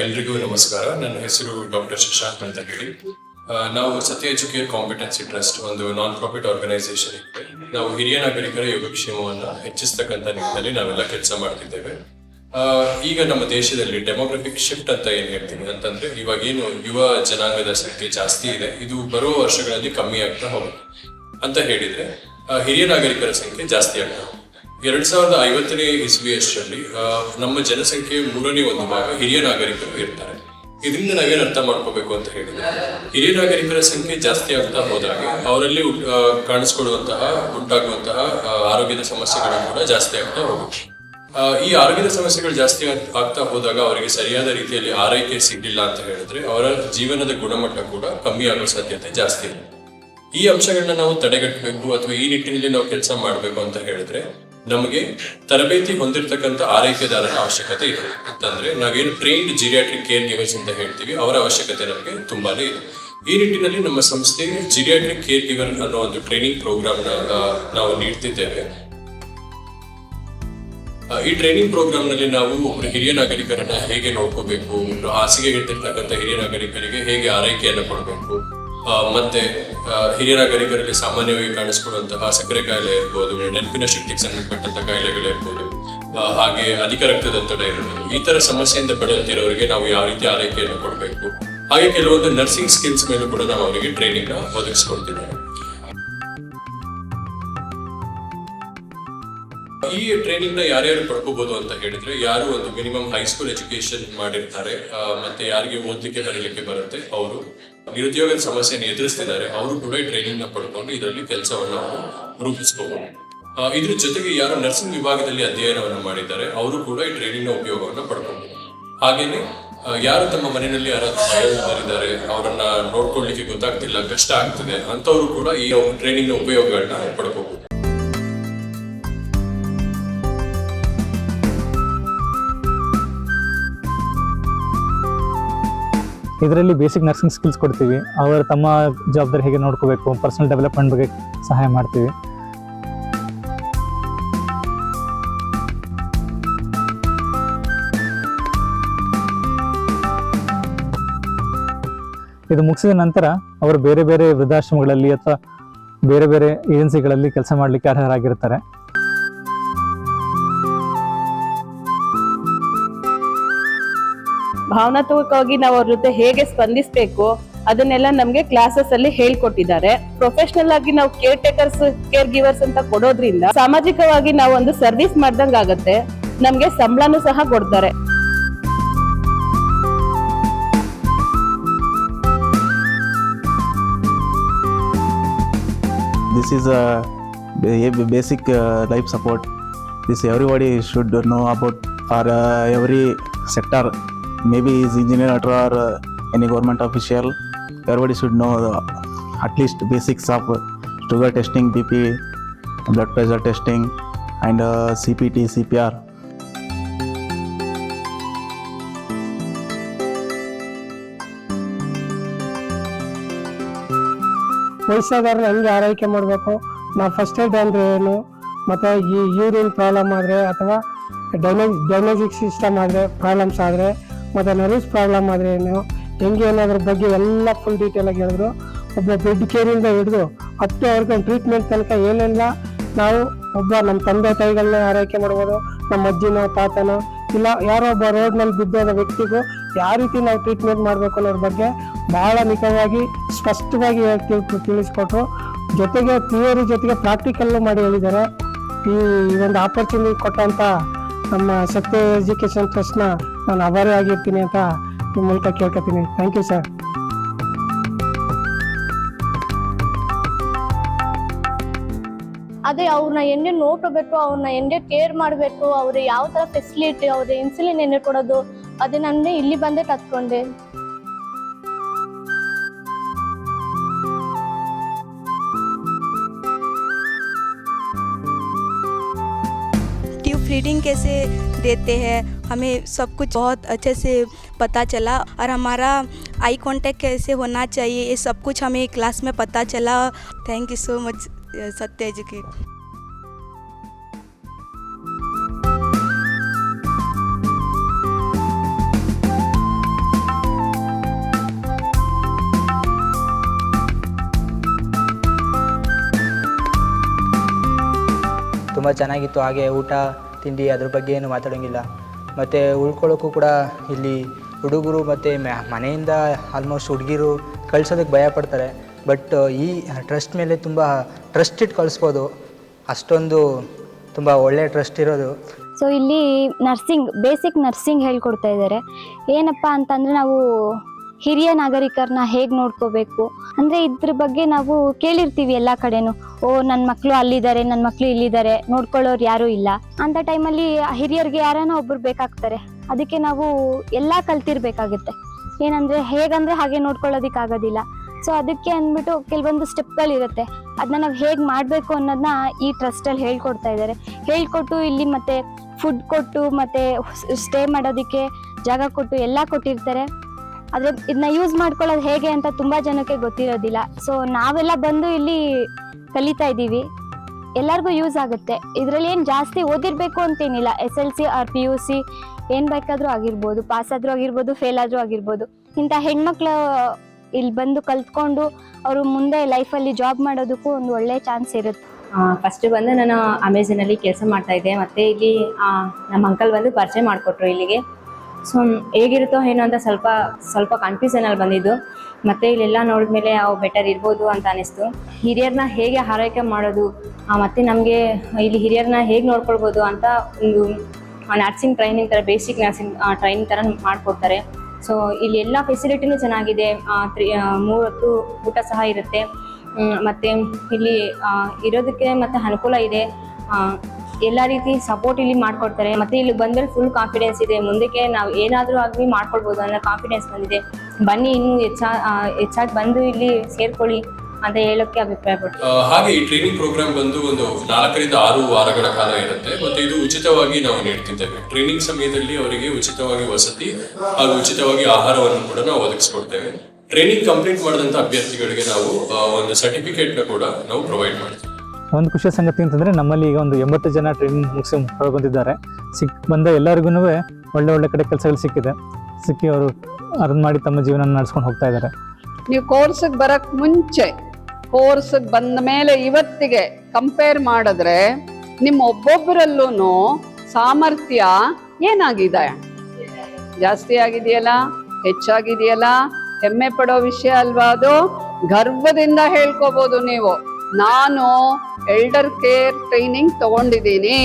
ಎಲ್ರಿಗೂ ನಮಸ್ಕಾರ. ನನ್ನ ಹೆಸರು ಡಾಕ್ಟರ್ ಶಶಾಂತ್ ಅಂತ ಹೇಳಿ. ನಾವು ಸತ್ಯ ಎಜುಕೇರ್ ಕಾಂಪಿಟೆನ್ಸಿ ಟ್ರಸ್ಟ್ ಒಂದು ನಾನ್ ಪ್ರಾಫಿಟ್ ಆರ್ಗನೈಸೇಷನ್ ಇದೆ. ನಾವು ಹಿರಿಯ ನಾಗರಿಕರ ಯೋಗಕ್ಷೇಮವನ್ನು ಹೆಚ್ಚಿಸ್ತಕ್ಕಂಥ ನಿಟ್ಟಿನಲ್ಲಿ ನಾವೆಲ್ಲ ಕೆಲಸ ಮಾಡ್ತಿದ್ದೇವೆ. ಈಗ ನಮ್ಮ ದೇಶದಲ್ಲಿ ಡೆಮೋಗ್ರಫಿಕ್ ಶಿಫ್ಟ್ ಅಂತ ಏನ್ ಹೇಳ್ತೀವಿ ಅಂತಂದ್ರೆ, ಇವಾಗ ಏನು ಯುವ ಜನಾಂಗದ ಸಂಖ್ಯೆ ಜಾಸ್ತಿ ಇದೆ. ಇದು ಬರುವ ವರ್ಷಗಳಲ್ಲಿ ಕಮ್ಮಿ ಆಗ್ತಾ ಹೋಗುತ್ತೆ ಅಂತ ಹೇಳಿದ್ರೆ ಹಿರಿಯ ನಾಗರಿಕರ ಸಂಖ್ಯೆ ಜಾಸ್ತಿ ಆಗ್ತಾ ಎರಡ್ ಸಾವಿರದ ಐವತ್ತನೇ ಇಸ್ವಿಯಷ್ಟರಲ್ಲಿ ನಮ್ಮ ಜನಸಂಖ್ಯೆಯ ಮೂರನೇ ಒಂದು ಭಾಗ ಹಿರಿಯ ನಾಗರಿಕರು ಇರ್ತಾರೆ. ಇದರಿಂದ ನಾವೇನು ಅರ್ಥ ಮಾಡ್ಕೋಬೇಕು ಅಂತ ಹೇಳಿದ್ರೆ, ಹಿರಿಯ ನಾಗರಿಕರ ಸಂಖ್ಯೆ ಜಾಸ್ತಿ ಆಗ್ತಾ ಹೋದಾಗ ಅವರಲ್ಲಿ ಕಾಣಿಸ್ಕೊಳ್ಳುವಂತಹ ಉಂಟಾಗುವಂತಹ ಆರೋಗ್ಯದ ಸಮಸ್ಯೆಗಳು ಕೂಡ ಜಾಸ್ತಿ ಆಗ್ತಾ ಹೋಗುತ್ತೆ. ಈ ಆರೋಗ್ಯದ ಸಮಸ್ಯೆಗಳು ಜಾಸ್ತಿ ಆಗ್- ಆಗ್ತಾ ಹೋದಾಗ ಅವರಿಗೆ ಸರಿಯಾದ ರೀತಿಯಲ್ಲಿ ಆರೈಕೆ ಸಿಗಲಿಲ್ಲ ಅಂತ ಹೇಳಿದ್ರೆ, ಅವರ ಜೀವನದ ಗುಣಮಟ್ಟ ಕೂಡ ಕಮ್ಮಿ ಆಗೋ ಸಾಧ್ಯತೆ ಜಾಸ್ತಿ ಇದೆ ಈ ಅಂಶಗಳನ್ನ ನಾವು ತಡೆಗಟ್ಟಬೇಕು ಅಥವಾ ಈ ನಿಟ್ಟಿನಲ್ಲಿ ನಾವು ಕೆಲಸ ಮಾಡಬೇಕು ಅಂತ ಹೇಳಿದ್ರೆ ನಮಗೆ ತರಬೇತಿ ಹೊಂದಿರತಕ್ಕಂತ ಆರೈಕೆದಾರರ ಅವಶ್ಯಕತೆ ಇದೆ. ಅಂತಂದ್ರೆ ನಾವೇನು ಟ್ರೈನ್ಡ್ ಜಿರಿಯಾಟ್ರಿಕ್ ಕೇರ್ ಗಿವರ್ಸ್ ಅಂತ ಹೇಳ್ತೀವಿ, ಅವರ ಅವಶ್ಯಕತೆ ನಮಗೆ ತುಂಬಾನೇ ಇದೆ. ಈ ನಿಟ್ಟಿನಲ್ಲಿ ನಮ್ಮ ಸಂಸ್ಥೆ ಜಿರಿಯಾಟ್ರಿಕ್ ಕೇರ್ ಗಿವರ್ ಅನ್ನೋ ಒಂದು ಟ್ರೈನಿಂಗ್ ಪ್ರೋಗ್ರಾಮ್ ನಾವು ನೀಡ್ತಿದ್ದೇವೆ. ಈ ಟ್ರೈನಿಂಗ್ ಪ್ರೋಗ್ರಾಮ್ನಲ್ಲಿ ನಾವು ಒಬ್ಬರು ಹಿರಿಯ ನಾಗರಿಕರನ್ನ ಹೇಗೆ ನೋಡ್ಕೋಬೇಕು ಹಾಸಿಗೆ ಇರ್ತಕ್ಕಂಥ ಹಿರಿಯ ನಾಗರಿಕರಿಗೆ ಹೇಗೆ ಆರೈಕೆಯನ್ನು ಕೊಡಬೇಕು ಮತ್ತೆ ಹಿರಿಯ ನಾಗರಿಕರಲ್ಲಿ ಸಾಮಾನ್ಯವಾಗಿ ಕಾಣಿಸ್ಕೊಳ್ಳುವಂತಹ ಸಕ್ಕರೆ ಕಾಯಿಲೆ ಇರ್ಬೋದು, ನೆನಪಿನ ಶಕ್ತಿಗೆ ಸಂಬಂಧಪಟ್ಟಂತ ಕಾಯಿಲೆಗಳಿರ್ಬೋದು ಹಾಗೆ ಅಧಿಕ ರಕ್ತದೊತ್ತಡ ಇರ್ಬೋದು, ಈ ತರ ಸಮಸ್ಯೆಯಿಂದ ಬಳಲ್ತಿರೋರಿಗೆ ನಾವು ಯಾವ ರೀತಿ ಆರೈಕೆಯನ್ನು ಕೊಡಬೇಕು? ಹಾಗೆ ಕೆಲವೊಂದು ನರ್ಸಿಂಗ್ ಸ್ಕಿಲ್ಸ್ ಮೇಲೂ ಕೂಡ ನಾವು ಅವರಿಗೆ ಟ್ರೈನಿಂಗ್ನ ಒದಗಿಸ್ಕೊಡ್ತಿದ್ದೇವೆ ಈ ಟ್ರೈನಿಂಗ್ನ ಯಾರ್ಯಾರು ಪಡ್ಕೋಬಹುದು ಅಂತ ಹೇಳಿದ್ರೆ, ಯಾರು ಒಂದು ಮಿನಿಮಮ್ ಹೈಸ್ಕೂಲ್ ಎಜುಕೇಶನ್ ಮಾಡಿರ್ತಾರೆ ಮತ್ತೆ ಯಾರಿಗೆ ಓದ್ಲಿಕ್ಕೆ ಬರಲಿಕ್ಕೆ ಬರುತ್ತೆ? ಅವರು. ನಿರುದ್ಯೋಗದ ಸಮಸ್ಯೆಯನ್ನು ಎದುರಿಸ್ತಿದ್ದಾರೆ, ಅವರು ಕೂಡ ಟ್ರೈನಿಂಗ್ನ ಪಡ್ಕೊಂಡು ಇದರಲ್ಲಿ ಕೆಲಸವನ್ನು ರೂಪಿಸ್ಕೋಬಹುದು ಇದ್ರ ಜೊತೆಗೆ ಯಾರು ನರ್ಸಿಂಗ್ ವಿಭಾಗದಲ್ಲಿ ಅಧ್ಯಯನವನ್ನು ಮಾಡಿದ್ದಾರೆ, ಅವರು ಕೂಡ ಈ ಟ್ರೈನಿಂಗ್ನ ಉಪಯೋಗವನ್ನು ಪಡ್ಕೋಬಹುದು ಹಾಗೇನೆ ಯಾರು ತಮ್ಮ ಮನೆಯಲ್ಲಿ ಯಾರಾದ್ರೂ ಅವರನ್ನ ನೋಡ್ಕೊಳ್ಳಿಕ್ಕೆ ಗೊತ್ತಾಗ್ತಿಲ್ಲ, ಕಷ್ಟ ಆಗ್ತದೆ ಅಂತವರು ಕೂಡ ಈ ಟ್ರೈನಿಂಗ್ನ ಉಪಯೋಗಗಳನ್ನ ಪಡ್ಕೋಬಹುದು ಇದರಲ್ಲಿ ಬೇಸಿಕ್ ನರ್ಸಿಂಗ್ ಸ್ಕಿಲ್ಸ್ ಕೊಡ್ತೀವಿ. ಅವರು ತಮ್ಮ ಜವಾಬ್ದಾರಿ ಹೇಗೆ ನೋಡ್ಕೋಬೇಕು ಪರ್ಸನಲ್ ಡೆವಲಪ್ಮೆಂಟ್ ಬಗ್ಗೆ ಸಹಾಯ ಮಾಡ್ತೀವಿ. ಇದು ಮುಗಿಸಿದ ನಂತರ ಅವರು ಬೇರೆ ಬೇರೆ ವೃದ್ಧಾಶ್ರಮಗಳಲ್ಲಿ ಅಥವಾ ಬೇರೆ ಬೇರೆ ಏಜೆನ್ಸಿಗಳಲ್ಲಿ ಕೆಲಸ ಮಾಡಲಿಕ್ಕೆ ಅರ್ಹರಾಗಿರ್ತಾರೆ. ಭಾವನಾತ್ಮಕವಾಗಿ ನಾವು ಅವ್ರ ಜೊತೆ ಹೇಗೆ ಸ್ಪಂದಿಸಬೇಕು ಅದನ್ನೆಲ್ಲ ನಮ್ಗೆ ಕ್ಲಾಸಸ್ ಅಲ್ಲಿ ಹೇಳ್ಕೊಟ್ಟಿದ್ದಾರೆ. ಪ್ರೊಫೆಷನಲ್ ಆಗಿ ನಾವು ಕೇರ್ ಟೇಕರ್ಸ್ ಕೇರ್ ಗಿವರ್ಸ್ ಅಂತ ಕೊಡೋದ್ರಿಂದ ಸಾಮಾಜಿಕವಾಗಿ ನಾವು ಒಂದು ಸರ್ವಿಸ್ ಮಾಡ್ದಂಗ್ ಆಗತ್ತೆ. ನಮ್ಗೆ ಸಂಬಳನೂ ಸಹ ಕೊಡ್ತಾರೆ. This is a, life basic this life support. This everybody should know about for uh, every sector maybe is engineer or uh, any government official everybody should know the, at least basics of sugar testing bp blood pressure testing and uh, cpt cpr ವಯಸ್ಸಾದವ್ರನ್ನ ಹೆಂಗೆ ಆರೈಕೆ ಮಾಡಬೇಕು ನಾವು first aid ಅಂದ್ರೆ ಏನು ಮತ್ತು ಈ urine problem ಆದರೆ ಅಥವಾ ಡೈನಮಿಕ್ ಡೈನಮಿಕ್ ಸಿಸ್ಟಮ್ ಆದರೆ ಪ್ರಾಬ್ಲಮ್ಸ್ ಆದರೆ ಮತ್ತು ನರ್ವ್ಸ್ ಪ್ರಾಬ್ಲಮ್ ಆದರೆ ಏನು, ಹೆಂಗೆ ಅನ್ನೋದ್ರ ಬಗ್ಗೆ ಎಲ್ಲ ಫುಲ್ ಡೀಟೇಲಾಗಿ ಹೇಳಿದ್ರು. ಒಬ್ಬ ಬೆಡ್ ಕೇರಿಂದ ಹಿಡಿದು ಹತ್ತು ಅವ್ರಿಗೆ ಟ್ರೀಟ್ಮೆಂಟ್ ತನಕ ಏನೆಲ್ಲ. ನಾವು ಒಬ್ಬ ನಮ್ಮ ತಂದೆ ತಾಯಿಗಳನ್ನ ಆರೈಕೆ ಮಾಡ್ಬೋದು, ನಮ್ಮ ಅಜ್ಜಿನೋ, ತಾತನೋ, ಇಲ್ಲ ಯಾರೋ ಒಬ್ಬ ರೋಡ್ನಲ್ಲಿ ಬಿದ್ದೋದ ವ್ಯಕ್ತಿಗೂ ಯಾವ ರೀತಿ ನಾವು ಟ್ರೀಟ್ಮೆಂಟ್ ಮಾಡಬೇಕು ಅನ್ನೋದ್ರ ಬಗ್ಗೆ ಬಹಳ ನಿಖರವಾಗಿ, ಸ್ಪಷ್ಟವಾಗಿ ತಿಳಿಸ್ಕೊಟ್ರು. ಜೊತೆಗೆ ಥಿಯರಿ ಜೊತೆಗೆ ಪ್ರಾಕ್ಟಿಕಲ್ಲು ಮಾಡಿ ಹೇಳಿದ್ದಾರೆ. ಈ ಒಂದು ಆಪರ್ಚುನಿಟಿ ಕೊಟ್ಟಂತ ನಮ್ಮ ಸತ್ಯ ಎಜುಕೇಶನ್ ಟ್ರಸ್ಟ್ನ ನಾನು ಅವರ್ ಆಗಿರ್ತೀನಿ ಅಂತ ನಿಮ್ಮ ಮೂಲಕ ಕೇಳ್ಕೊತೀನಿ. ಥ್ಯಾಂಕ್ ಯು ಸರ್ ಅದೇ ಅವ್ರನ್ನ ಹೆಂಗೆ ನೋಡ್ಕೋಬೇಕು, ಅವ್ರನ್ನ ಹೆಂಗೆ ಕೇರ್ ಮಾಡಬೇಕು ಅವ್ರಿಗೆ ಯಾವ ಥರ ಫೆಸಿಲಿಟಿ ಅವ್ರಿಗೆ ಇನ್ಸುಲಿನ್ ಎಣ್ಣೆ ಕೊಡೋದು ಅದನ್ನ ಇಲ್ಲಿ ಬಂದೇ ಕತ್ಕೊಂಡೆ ब्रीडिंग कैसे देते हैं, हमें सब कुछ बहुत अच्छे से पता चला और हमारा आई कांटेक्ट कैसे होना चाहिए, ये सब कुछ हमें क्लास में पता चला। थैंक यू सो मच सत्य जी एजुकेट ತುಂಬ ಚೆನ್ನಾಗಿತ್ತು ಹಾಗೆ ಊಟ ತಿಂಡಿ ಅದ್ರ ಬಗ್ಗೆ ಏನು ಮಾತಾಡೋಂಗಿಲ್ಲ. ಮತ್ತು ಉಳ್ಕೊಳ್ಳೋಕ್ಕೂ ಕೂಡ ಇಲ್ಲಿ ಹುಡುಗರು ಮತ್ತು ಮನೆಯಿಂದ ಆಲ್ಮೋಸ್ಟ್ ಹುಡುಗಿರು ಕಳ್ಸೋದಕ್ಕೆ ಭಯ ಪಡ್ತಾರೆ. ಬಟ್ ಈ ಟ್ರಸ್ಟ್ ಮೇಲೆ ತುಂಬ ಟ್ರಸ್ಟ್ ಇಟ್ಟು ಕಳಿಸ್ಬೋದು. ಅಷ್ಟೊಂದು ತುಂಬ ಒಳ್ಳೆಯ ಟ್ರಸ್ಟ್ ಇರೋದು. ಸೊ ಇಲ್ಲಿ ನರ್ಸಿಂಗ್ ಬೇಸಿಕ್ ನರ್ಸಿಂಗ್ ಹೇಳ್ಕೊಡ್ತಾ ಇದ್ದಾರೆ. ಏನಪ್ಪ ಅಂತಂದರೆ ನಾವು ಹಿರಿಯ ನಾಗರಿಕರನ್ನ ಹೇಗೆ ನೋಡ್ಕೋಬೇಕು? ಅಂದರೆ ಇದ್ರ ಬಗ್ಗೆ ನಾವು ಕೇಳಿರ್ತೀವಿ ಎಲ್ಲ ಕಡೆನೂ. ಓ ನನ್ನ ಮಕ್ಕಳು ಅಲ್ಲಿದ್ದಾರೆ ನನ್ನ ಮಕ್ಕಳು ಇಲ್ಲಿದ್ದಾರೆ, ನೋಡ್ಕೊಳ್ಳೋರು ಯಾರೂ ಇಲ್ಲ. ಅಂಥ ಟೈಮಲ್ಲಿ ಹಿರಿಯರಿಗೆ ಯಾರನ್ನ ಒಬ್ರು ಬೇಕಾಗ್ತಾರೆ. ಅದಕ್ಕೆ ನಾವು ಎಲ್ಲ ಕಲ್ತಿರ್ಬೇಕಾಗುತ್ತೆ. ಏನಂದರೆ ಹೇಗಂದ್ರೆ ಹಾಗೆ ನೋಡ್ಕೊಳ್ಳೋದಕ್ಕಾಗೋದಿಲ್ಲ. ಸೊ ಅದಕ್ಕೆ ಅಂದ್ಬಿಟ್ಟು ಕೆಲವೊಂದು ಸ್ಟೆಪ್ಗಳಿರುತ್ತೆ. ಅದನ್ನ ನಾವು ಹೇಗೆ ಮಾಡಬೇಕು ಅನ್ನೋದನ್ನ ಈ ಟ್ರಸ್ಟಲ್ಲಿ ಹೇಳ್ಕೊಡ್ತಾ ಇದ್ದಾರೆ ಹೇಳ್ಕೊಟ್ಟು ಇಲ್ಲಿ ಮತ್ತೆ ಫುಡ್ ಕೊಟ್ಟು ಮತ್ತೆ ಸ್ಟೇ ಮಾಡೋದಕ್ಕೆ ಜಾಗ ಕೊಟ್ಟು ಎಲ್ಲ ಕೊಟ್ಟಿರ್ತಾರೆ. ಆದರೆ ಇದನ್ನ ಯೂಸ್ ಮಾಡ್ಕೊಳ್ಳೋದು ಹೇಗೆ ಅಂತ ತುಂಬ ಜನಕ್ಕೆ ಗೊತ್ತಿರೋದಿಲ್ಲ. ಸೊ ನಾವೆಲ್ಲ ಬಂದು ಇಲ್ಲಿ ಕಲಿತಾ ಇದ್ದೀವಿ. ಎಲ್ಲರಿಗೂ ಯೂಸ್ ಆಗುತ್ತೆ. ಇದರಲ್ಲಿ ಏನು ಜಾಸ್ತಿ ಓದಿರಬೇಕು ಅಂತೇನಿಲ್ಲ. S L C or P U C ಏನು ಬೇಕಾದರೂ ಆಗಿರ್ಬೋದು. ಪಾಸ್ ಆದರೂ ಆಗಿರ್ಬೋದು ಫೇಲ್ ಆದರೂ ಆಗಿರ್ಬೋದು. ಇಂಥ ಹೆಣ್ಮಕ್ಳು ಇಲ್ಲಿ ಬಂದು ಕಲ್ತ್ಕೊಂಡು ಅವರು ಮುಂದೆ ಲೈಫಲ್ಲಿ ಜಾಬ್ ಮಾಡೋದಕ್ಕೂ ಒಂದು ಒಳ್ಳೆ ಚಾನ್ಸ್ ಇರುತ್ತೆ. ಫಸ್ಟ್ ಬಂದು ನಾನು ಅಮೆಝಾನಲ್ಲಿ ಕೆಲಸ ಮಾಡ್ತಾ ಇದ್ದೆ. ಮತ್ತೆ ಇಲ್ಲಿ ನಮ್ಮ ಅಂಕಲ್ ಬಂದು ಪರಿಚಯ ಮಾಡಿಕೊಟ್ರು ಇಲ್ಲಿಗೆ. ಸೊ, ಹೇಗಿರುತ್ತೋ ಏನೋ ಅಂತ ಸ್ವಲ್ಪ ಸ್ವಲ್ಪ ಕನ್ಫ್ಯೂಷನಲ್ಲಿ ಬಂದಿದ್ದು. ಮತ್ತೆ ಇಲ್ಲೆಲ್ಲ ನೋಡಿದ್ಮೇಲೆ ಅವು ಬೆಟರ್ ಇರ್ಬೋದು ಅಂತ ಅನಿಸ್ತು. ಹಿರಿಯರನ್ನ ಹೇಗೆ ಆರೈಕೆ ಮಾಡೋದು ಮತ್ತೆ ನಮಗೆ ಇಲ್ಲಿ ಹಿರಿಯರನ್ನ ಹೇಗೆ ನೋಡ್ಕೊಳ್ಬೋದು ಅಂತ ಒಂದು ನರ್ಸಿಂಗ್ ಟ್ರೈನಿಂಗ್ ಥರ ಬೇಸಿಕ್ ನರ್ಸಿಂಗ್ ಟ್ರೈನಿಂಗ್ ಥರ ಮಾಡಿಕೊಡ್ತಾರೆ. ಸೊ ಇಲ್ಲಿ ಎಲ್ಲ ಫೆಸಿಲಿಟಿನೂ ಚೆನ್ನಾಗಿದೆ. ತ್ರೀ ಹೊತ್ತು ಊಟ ಸಹ ಇರುತ್ತೆ. ಮತ್ತು ಇಲ್ಲಿ ಇರೋದಕ್ಕೆ ಮತ್ತು ಅನುಕೂಲ ಇದೆ. ಎಲ್ಲ ರೀತಿ ಸಪೋರ್ಟ್ ಇಲ್ಲಿ ಮಾಡ್ಕೊಡ್ತಾರೆ. ಮತ್ತೆ ಇಲ್ಲಿ ಬಂದ್ರೆ ಫುಲ್ ಕಾನ್ಫಿಡೆನ್ಸ್ ಇದೆ. ಮುಂದಕ್ಕೆ ನಾವು ಏನಾದರೂ ಆಗಲಿ ಮಾಡ್ಕೊಳ್ಬೋದು ಅನ್ನೋ ಕಾನ್ಫಿಡೆನ್ಸ್ ಬಂದಿದೆ. ಬನ್ನಿ, ಇನ್ನು ಹೆಚ್ಚಾಗಿ ಬಂದು ಇಲ್ಲಿ ಸೇರ್ಕೊಳ್ಳಿ ಅಂತ ಹೇಳೋಕೆ ಅಭಿಪ್ರಾಯ ಪಡ್ತೀನಿ. ಹಾಗೆ ಈ ಟ್ರೈನಿಂಗ್ ಪ್ರೋಗ್ರಾಮ್ ಬಂದು ಒಂದು ನಾಲ್ಕರಿಂದ ಆರು ವಾರಗಳ ಕಾಲ ಇರುತ್ತೆ. ಮತ್ತೆ ಇದು ಉಚಿತವಾಗಿ ನಾವು ನೀಡ್ತಿದ್ದೇವೆ. ಟ್ರೈನಿಂಗ್ ಸಮಯದಲ್ಲಿ ಅವರಿಗೆ ಉಚಿತವಾಗಿ ವಸತಿ ಹಾಗೂ ಉಚಿತವಾಗಿ ಆಹಾರವನ್ನು ಕೂಡ ನಾವು ಒದಗಿಸ್ಕೊಡ್ತೇವೆ. ಟ್ರೈನಿಂಗ್ ಕಂಪ್ಲೀಟ್ ಮಾಡಿದಂತ ಅಭ್ಯರ್ಥಿಗಳಿಗೆ ನಾವು ಒಂದು ಸರ್ಟಿಫಿಕೇಟ್ನ ಕೂಡ ನಾವು ಪ್ರೊವೈಡ್ ಮಾಡ್ತೀವಿ. ಒಂದು ಖುಷಿಯ ಸಂಗತಿ ಅಂತಂದರೆ ನಮ್ಮಲ್ಲಿ ಈಗ ಒಂದು ಎಂಬತ್ತು ಜನ ಟ್ರೈನಿಂಗ್ ಮುಗಿಸಿ ಹೊರ ಬಂದಿದ್ದಾರೆ ಸಿಕ್ ಬಂದ ಎಲ್ಲರಿಗೂ ಒಳ್ಳೆ ಒಳ್ಳೆ ಕಡೆ ಕೆಲಸಗಳು ಸಿಕ್ಕಿದೆ. ಸಿಕ್ಕಿ ಅವರು ಅರ್ನ್ ಮಾಡಿ ತಮ್ಮ ಜೀವನ ನಡೆಸ್ಕೊಂಡು ಹೋಗ್ತಾ ಇದ್ದಾರೆ. ನೀವು ಕೋರ್ಸಿಗೆ ಬರಕ್ ಮುಂಚೆ ಕೋರ್ಸಿಗೆ ಬಂದ ಮೇಲೆ ಇವತ್ತಿಗೆ ಕಂಪೇರ್ ಮಾಡಿದ್ರೆ ನಿಮ್ಮ ಒಬ್ಬೊಬ್ಬರಲ್ಲೂ ಸಾಮರ್ಥ್ಯ ಏನಾಗಿದೆ? ಜಾಸ್ತಿ ಆಗಿದೆಯಲ್ಲ? ಹೆಚ್ಚಾಗಿದೆಯಲ್ಲ? ಹೆಮ್ಮೆ ಪಡೋ ವಿಷಯ ಅಲ್ವಾ ಅದು? ಗರ್ವದಿಂದ ಹೇಳ್ಕೋಬಹುದು ನೀವು. ನಾನು ಎಲ್ಡರ್ ಕೇರ್ ಟ್ರೈನಿಂಗ್ ತಗೊಂಡಿದ್ದೀನಿ.